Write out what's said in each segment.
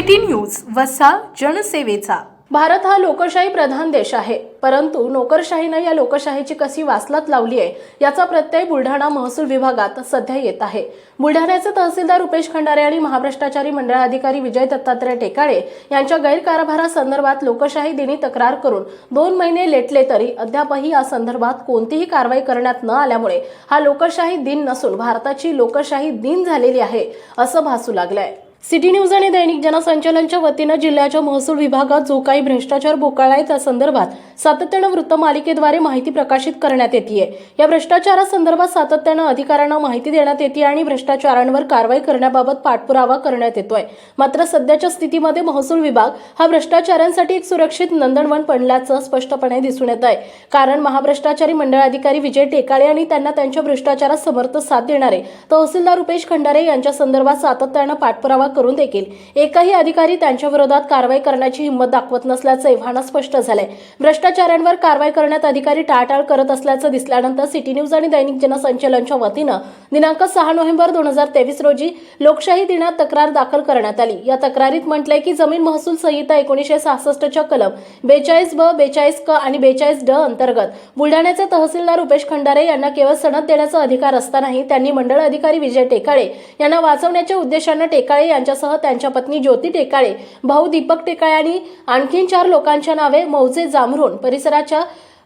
City news वसा जनसेवेचा. भारत हा लोकशाही प्रधान देश आहे परंतु नोकरशाहीनं या लोकशाहीची कशी वासलात लावली आहे याचा प्रत्यय बुलढाणा महसूल विभागात सध्या येत आहे. बुलढाण्याचे तहसीलदार रुपेश खंडारे आणि महाभ्रष्टाचारी मंडळाधिकारी विजय दत्तात्रय टेकाळे यांच्या गैरकारभारासंदर्भात लोकशाही दिनी तक्रार करून दोन महिने लेटले तरी अद्यापही या संदर्भात कोणतीही कारवाई करण्यात न आल्यामुळे हा लोकशाही दिन नसून भारताची लोकशाही दिन झालेली आहे असं भासू लागलंय. सिटी न्यूज आणि दैनिक जनसंचालनच्या वतीनं जिल्ह्याच्या महसूल विभागात जो काही भ्रष्टाचार बोकाळलाय त्या संदर्भात सातत्यानं वृत्तमालिकेद्वारे माहिती प्रकाशित करण्यात येते या भ्रष्टाचारासंदर्भात सातत्यानं अधिकाऱ्यांना माहिती देण्यात येते आणि भ्रष्टाचारांवर कारवाई करण्याबाबत पाठपुरावा करण्यात येतोय. मात्र सध्याच्या स्थितीमध्ये महसूल विभाग हा भ्रष्टाचारांसाठी एक सुरक्षित नंदनवन बनल्याचं स्पष्टपणे दिसून येत आहे. कारण महाभ्रष्टाचारी मंडळ अधिकारी विजय टेकाळे आणि त्यांना त्यांच्या भ्रष्टाचारात समर्थ साथ देणारे तहसीलदार रुपेश खंडारे यांच्या संदर्भात सातत्यानं पाठपुरावा करून देखील. एकही अधिकारी त्यांच्या विरोधात कारवाई करण्याची हिंमत दाखवत नसल्याचं एव्हाना स्पष्ट झालंय. भ्रष्टाचारांवर कारवाई करण्यात अधिकारी टाळटाळ करत असल्याचं दिसल्यानंतर सिटी न्यूज आणि दैनिक जनसंचलनच्या वतीनं दिनांक सहा नोव्हेंबर दोन हजार तेवीस रोजी लोकशाही दिनात तक्रार दाखल करण्यात आली. या तक्रारीत म्हटलंय की जमीन महसूल संहिता एकोणीसशे सहासष्टच्या कलम बेचाळीस ब बेचाळीस क आणि बेचाळीस ड अंतर्गत बुलढाण्याचे तहसीलदार रुपेश खंडारे यांना केवळ सनद देण्याचा अधिकार असतानाही त्यांनी मंडळ अधिकारी विजय टेकाळे यांना वाचवण्याच्या उद्देशानं टेकाळे यांच्यासह त्यांच्या पत्नी ज्योती टेकाळे भाऊ दीपक टेकाळे आणि आणखीन चार लोकांच्या नावे मौजे जामरून परिसराच्या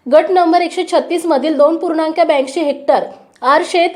गट नंबर एकशे छत्तीस मधील दोन पूर्णांक ब्याऐंशी हेक्टर आर शेत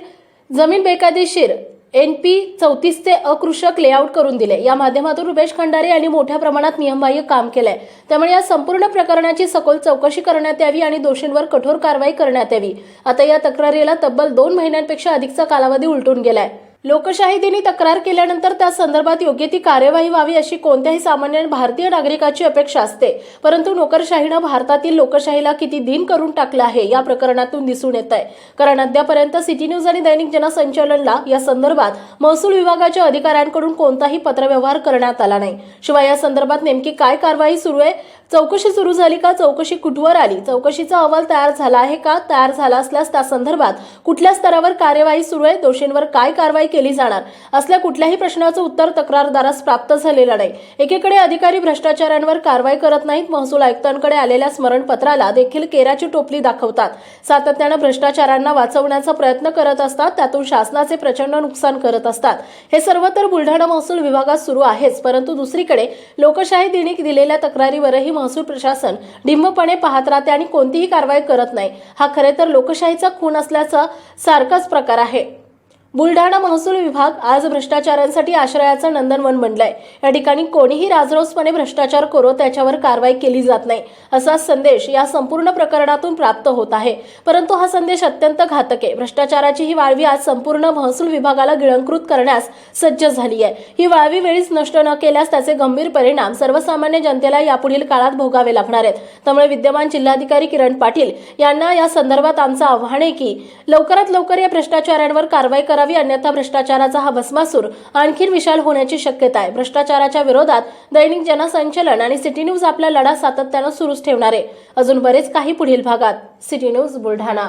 जमीन बेकायदेशीर एन पी चौतीस ते अकृषक लेआउट करून दिले. या माध्यमातून रुपेश खंडारे यांनी मोठ्या प्रमाणात नियमबाह्य काम केलंय. त्यामुळे या संपूर्ण प्रकरणाची सखोल चौकशी करण्यात यावी आणि दोषींवर कठोर कारवाई करण्यात यावी. आता या तक्रारीला तब्बल दोन महिन्यांपेक्षा अधिकचा कालावधी उलटून गेलाय. लोकशाही दिनी तक्रार केल्यानंतर त्या संदर्भात योग्य ती कार्यवाही व्हावी अशी कोणत्याही सामान्य भारतीय नागरिकाची अपेक्षा असते. परंतु नोकरशाहीनं भारतातील लोकशाहीला किती दिन करून टाकलं आहे या प्रकरणातून दिसून येत आहे कारण अद्यापर्यंत सिटी न्यूज आणि दैनिक जनसंचालनला या संदर्भात महसूल विभागाच्या अधिकाऱ्यांकडून कोणताही पत्रव्यवहार करण्यात आला नाही. शिवाय या संदर्भात नेमकी काय कारवाई सुरू आहे चौकशी सुरू झाली का? चौकशी कुठवर आली? चौकशीचा अहवाल तयार झाला आहे का? तयार झाला असल्यास त्या संदर्भात कुठल्या स्तरावर कार्यवाही सुरू आहे? दोषींवर काय कारवाई केली जाणार? असल्या कुठल्याही प्रश्नाचं उत्तर तक्रारदारास प्राप्त झालेलं नाही. एकीकडे अधिकारी भ्रष्टाचारांवर कारवाई करत नाहीत. महसूल आयुक्तांकडे आलेल्या स्मरणपत्राला देखील केराची टोपली दाखवतात. सातत्यानं भ्रष्टाचारांना वाचवण्याचा प्रयत्न करत असतात. त्यातून शासनाचे प्रचंड नुकसान करत असतात. हे सर्व तर बुलढाणा महसूल विभागात सुरू आहेच. परंतु दुसरीकडे लोकशाही दिनी दिलेल्या तक्रारीवरही महसूल प्रशासन डिंबपणे पाहत राहते आणि कोणतीही कारवाई करत नाही. हा खरे तर लोकशाहीचा खून असल्याचा सारखाच प्रकार आहे. बुलढाणा महसूल विभाग आज भ्रष्टाचारांसाठी आश्रयाचं नंदनवन बनलंय. या ठिकाणी कोणीही राजरोसपणे भ्रष्टाचार करो त्याच्यावर कारवाई केली जात नाही असा संदेश या संपूर्ण प्रकरणातून प्राप्त होत आहे. परंतु हा संदेश अत्यंत घातक आहे. भ्रष्टाचाराची ही वाळवी आज संपूर्ण महसूल विभागाला गिळंकृत करण्यास सज्ज झाली आहे. ही वाळवी वेळीच नष्ट न केल्यास त्याचे गंभीर परिणाम सर्वसामान्य जनतेला यापुढील काळात भोगावे लागणार आहेत. त्यामुळे विद्यमान जिल्हाधिकारी किरण पाटील यांना या संदर्भात आमचं आव्हान आहे की लवकरात लवकर या भ्रष्टाचारांवर कारवाई करावी अन्यथा भ्रष्टाचाराचा हा भस्मासूर आणखीन विशाल होण्याची शक्यता आहे. भ्रष्टाचाराच्या विरोधात दैनिक जनसंचलन आणि सिटी न्यूज आपला लढा सातत्यानं सुरूच ठेवणार आहे. अजून बरेच काही पुढील भागात. City news Buldhana.